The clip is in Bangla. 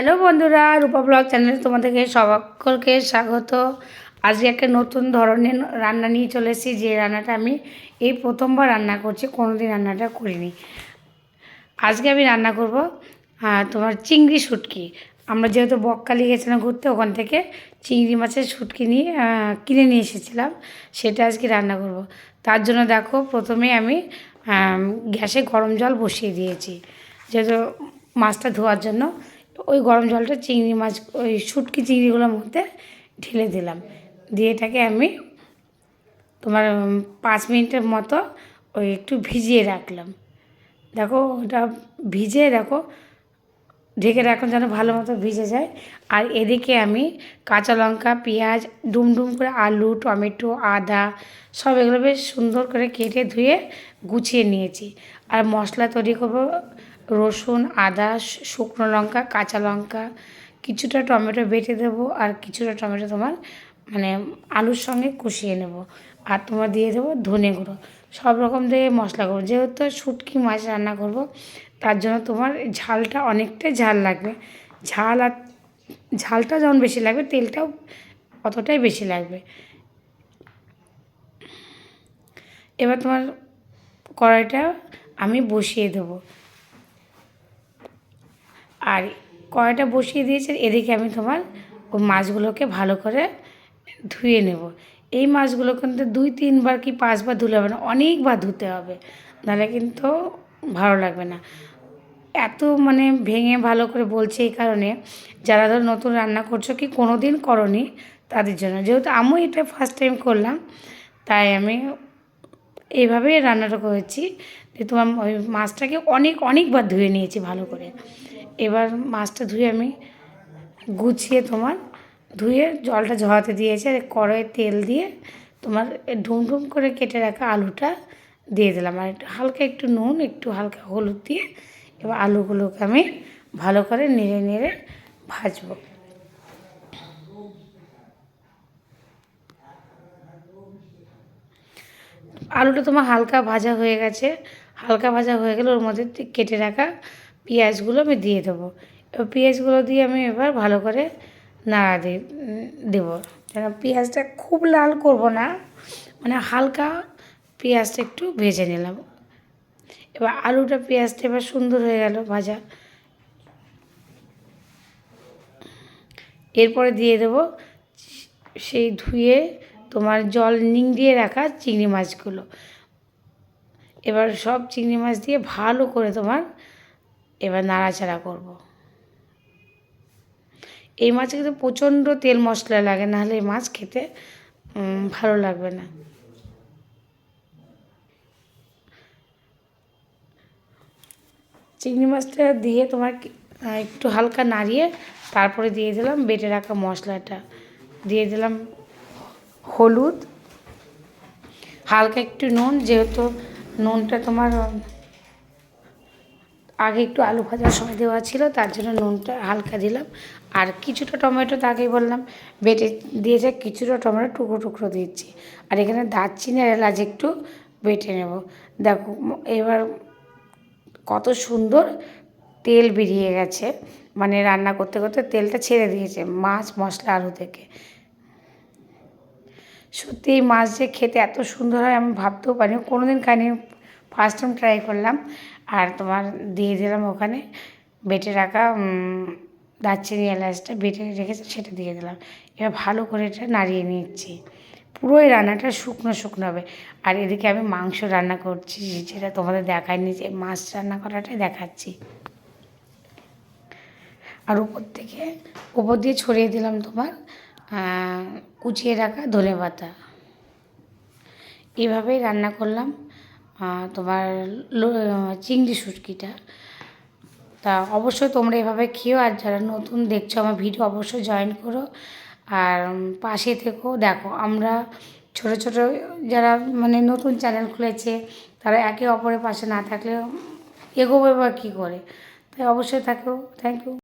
হ্যালো বন্ধুরা, রূপা ব্লগ চ্যানেলে তোমাদেরকে সকলকে স্বাগত। আজকে একটা নতুন ধরনের রান্না নিয়ে চলে এসেছি, যে রান্নাটা আমি এই প্রথমবার রান্না করছি দিন রান্নাটা করিনি। আজকে আমি রান্না করব তোমার চিংড়ি শুটকি। আমরা যেহেতু বকখালি গেছিলাম ঘুরতে, ওখান থেকে চিংড়ি মাছের শুটকি নিয়ে কিনে নিয়ে এসেছিলাম, সেটা আজকে রান্না করব। তার জন্য দেখো, প্রথমে আমি গ্যাসে গরম জল বসিয়ে দিয়েছি, যেহেতু মাছটা ধোয়ার জন্য। ওই গরম জলটা চিংড়ি মাছ, ওই শুটকি চিংড়িগুলোর মধ্যে ঢেলে দিলাম। দিয়ে এটাকে আমি তোমার পাঁচ মিনিটের মতো ওই একটু ভিজিয়ে রাখলাম। দেখো ওটা ভিজে, দেখো ঢেকে রাখুন যেন ভালো মতো ভিজে যায়। আর এদিকে আমি কাঁচা লঙ্কা, পেঁয়াজ ডুম ডুম করে আলু, টমেটো, আদা সব এগুলো বেশ সুন্দর করে কেটে ধুয়ে গুছিয়ে নিয়েছি। আর মশলা তৈরি করব রসুন, আদা, শুকনো লঙ্কা, কাঁচা লঙ্কা, কিছুটা টমেটো বেটে দেবো আর কিছুটা টমেটো তোমার মানে আলুর সঙ্গে কষিয়ে নেব। আর তোমার দিয়ে দেবো ধনে গুঁড়ো। সব রকম দিয়ে মশলা করব। যেহেতু শুটকি মাছ রান্না করব, তার জন্য তোমার ঝালটা অনেকটাই ঝাল লাগবে। ঝাল আর ঝালটা যেমন বেশি লাগবে, তেলটাও অতটাই বেশি লাগবে। এবার তোমার কড়াইটা আমি বসিয়ে দেবো। আর কড়াইটা বসিয়ে দিয়েছে এদিকে আমি তোমার ওই মাছগুলোকে ভালো করে ধুয়ে নেব। এই মাছগুলো কিন্তু দুই, তিনবার কি পাঁচবার ধুলে হবে না, অনেকবার ধুতে হবে, নাহলে কিন্তু ভালো লাগবে না। এত মানে ভেঙে ভালো করে বলছে এই কারণে, যারা ধর নতুন রান্না করছ কি কোনো দিন করনি তাদের জন্য। যেহেতু আমিও এটা ফার্স্ট টাইম করলাম, তাই আমি এইভাবেই রান্নাটা করেছি তোমার ওই মাছটাকে অনেক, অনেকবার ধুয়ে নিয়েছি ভালো করে। এবার মাছটা ধুয়ে আমি গুছিয়ে তোমার ধুয়ে জলটা ঝরাতে দিয়েছি আর কড়াইয়ে তেল দিয়ে তোমার ডুম ডুম করে কেটে রাখা আলুটা দিয়ে দিলাম। আর একটু হালকা একটু নুন, একটু হালকা হলুদ দিয়ে এবার আলুগুলোকে আমি ভালো করে নেড়ে নেড়ে ভাজবো। আলুটা তোমার হালকা ভাজা হয়ে গেছে। হালকা ভাজা হয়ে গেলে ওর মধ্যে কেটে রাখা পেঁয়াজগুলো আমি দিয়ে দেবো। এবার পেঁয়াজগুলো দিয়ে আমি এবার ভালো করে নাড়া দিয়ে দেবো। যেন পেঁয়াজটা খুব লাল করব না মানে হালকা পেঁয়াজটা একটু ভেজে নিলাম। এবার আলুটা পেঁয়াজটা এবার সুন্দর হয়ে গেল ভাজা। এরপরে দিয়ে দেবো সেই ধুয়ে তোমার জল নিংড়িয়ে রাখা চিংড়ি মাছগুলো। এবার সব চিংড়ি মাছ দিয়ে ভালো করে তোমার এবার নাড়াচাড়া করব। এই মাছে কিন্তু প্রচণ্ড তেল মশলা লাগে, নাহলে এই মাছ খেতে ভালো লাগবে না চিংড়ি মাছটা দিয়ে তোমার একটু হালকা নাড়িয়ে তারপরে দিয়ে দিলাম বেটে রাখা মশলাটা দিয়ে দিলাম হলুদ, হালকা একটু নুন, যেহেতু নুনটা তোমার আগে একটু আলু ভাজার সময় দেওয়া ছিল, তার জন্য নুনটা হালকা দিলাম। আর কিছুটা টমেটো তো আগেই বললাম, বেটে দিয়েছে, কিছুটা টমেটো টুকরো টুকরো দিচ্ছি। আর এখানে দারচিনি আর এলাচ একটু বেটে নেব। দেখো, এবার কত সুন্দর তেল বেরিয়ে গেছে। মানে রান্না করতে করতে তেলটা ছেড়ে দিয়েছে, মাছ, মশলা, আলু থেকে। সত্যি এই মাছ যে খেতে এত সুন্দর হয়, আমি ভাবতেও পারিনি। কোনো দিন খাইনি ফার্স্ট টাইম ট্রাই করলাম। আর তোমার দিয়ে দিলাম ওখানে বেটে রাখা দারচিনি এলাচটা বেটে রেখেছে সেটা দিয়ে দিলাম। এবার ভালো করে এটা নাড়িয়ে নিচ্ছি। পুরো এই রান্নাটা শুকনো শুকনো হবে। আর এদিকে আমি মাংস রান্না করছি, যেটা তোমাদের দেখায়নি যে মাছ রান্না করাটাই দেখাচ্ছি। আর উপর থেকে, উপর দিয়ে ছড়িয়ে দিলাম তোমার কুচিয়ে রাখা ধনে পাতা এভাবেই রান্না করলাম। তোমার চিংড়ি শুটকিটা। তা অবশ্যই তোমরা এভাবে খেও, আর যারা নতুন দেখছ আমার ভিডিও অবশ্যই জয়েন করো। আর পাশে থেকেও দেখো আমরা ছোট ছোট যারা মানে নতুন চ্যানেল খুলেছে, তারা একে অপরের পাশে না থাকলে এগোবে বা কী করে। তাই অবশ্যই থাকো থ্যাংক ইউ